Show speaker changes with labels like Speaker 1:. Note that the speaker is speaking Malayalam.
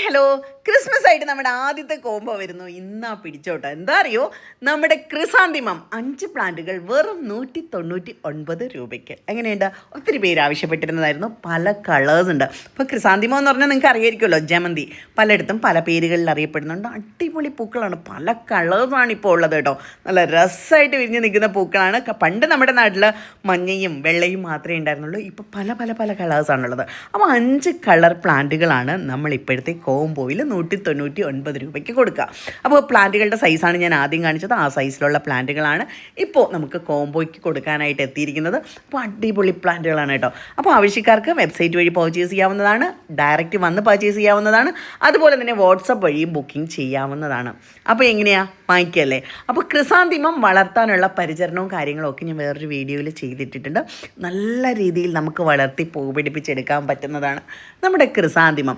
Speaker 1: ഹലോ ക്രിസ്മസ് ആയിട്ട് നമ്മുടെ ആദ്യത്തെ കോംബോ വരുന്നു. ഇന്നാ പിടിച്ചോട്ടോ. എന്താ അറിയോ? നമ്മുടെ ക്രിസാന്തിമം അഞ്ച് പ്ലാന്റുകൾ വെറും നൂറ്റി തൊണ്ണൂറ്റി ഒൻപത് രൂപയ്ക്ക്. എങ്ങനെയുണ്ട്? ഒത്തിരി പേര് ആവശ്യപ്പെട്ടിരുന്നതായിരുന്നു. പല കളേഴ്സ് ഉണ്ട്. അപ്പോൾ ക്രിസാന്തിമം എന്ന് പറഞ്ഞാൽ നിങ്ങൾക്ക് അറിയായിരിക്കുമല്ലോ ജമന്തി. പലയിടത്തും പല പേരുകളിൽ അറിയപ്പെടുന്നുണ്ട്. അടിപൊളി പൂക്കളാണ്. പല കളേഴ്സാണ് ഇപ്പോൾ ഉള്ളത് കേട്ടോ. നല്ല രസമായിട്ട് വിരിഞ്ഞ് നിൽക്കുന്ന പൂക്കളാണ്. പണ്ട് നമ്മുടെ നാട്ടിൽ മഞ്ഞയും വെള്ളയും മാത്രമേ ഉണ്ടായിരുന്നുള്ളൂ. ഇപ്പോൾ പല പല പല കളേഴ്സാണുള്ളത് അപ്പോൾ അഞ്ച് കളർ പ്ലാന്റുകളാണ് നമ്മൾ ഇപ്പോഴത്തെ കോംബോയിൽ നൂറ്റി തൊണ്ണൂറ്റി ഒൻപത് രൂപയ്ക്ക് കൊടുക്കുക അപ്പോൾ പ്ലാന്റുകളുടെ സൈസാണ് ഞാൻ ആദ്യം കാണിച്ചത്. ആ സൈസിലുള്ള പ്ലാന്റുകളാണ് ഇപ്പോൾ നമുക്ക് കോംബോയ്ക്ക് കൊടുക്കാനായിട്ട് എത്തിയിരിക്കുന്നത്. അപ്പോൾ അടിപൊളി പ്ലാന്റുകളാണ് കേട്ടോ. അപ്പോൾ ആവശ്യക്കാർക്ക് വെബ്സൈറ്റ് വഴി പർച്ചേസ് ചെയ്യാവുന്നതാണ് ഡയറക്റ്റ് വന്ന് പർച്ചേസ് ചെയ്യാവുന്നതാണ് അതുപോലെ തന്നെ വാട്സപ്പ് വഴിയും ബുക്കിംഗ് ചെയ്യാവുന്നതാണ്. അപ്പോൾ എങ്ങനെയാണ് വാങ്ങിക്കല്ലേ? അപ്പോൾ ക്രിസാന്തിമം വളർത്താനുള്ള പരിചരണവും കാര്യങ്ങളും ഒക്കെ ഞാൻ വേറൊരു വീഡിയോയിൽ ചെയ്തിട്ടിട്ടുണ്ട്. നല്ല രീതിയിൽ നമുക്ക് വളർത്തി പൂ പിടിപ്പിച്ചെടുക്കാൻ പറ്റുന്നതാണ് നമ്മുടെ ക്രിസാന്തിമം.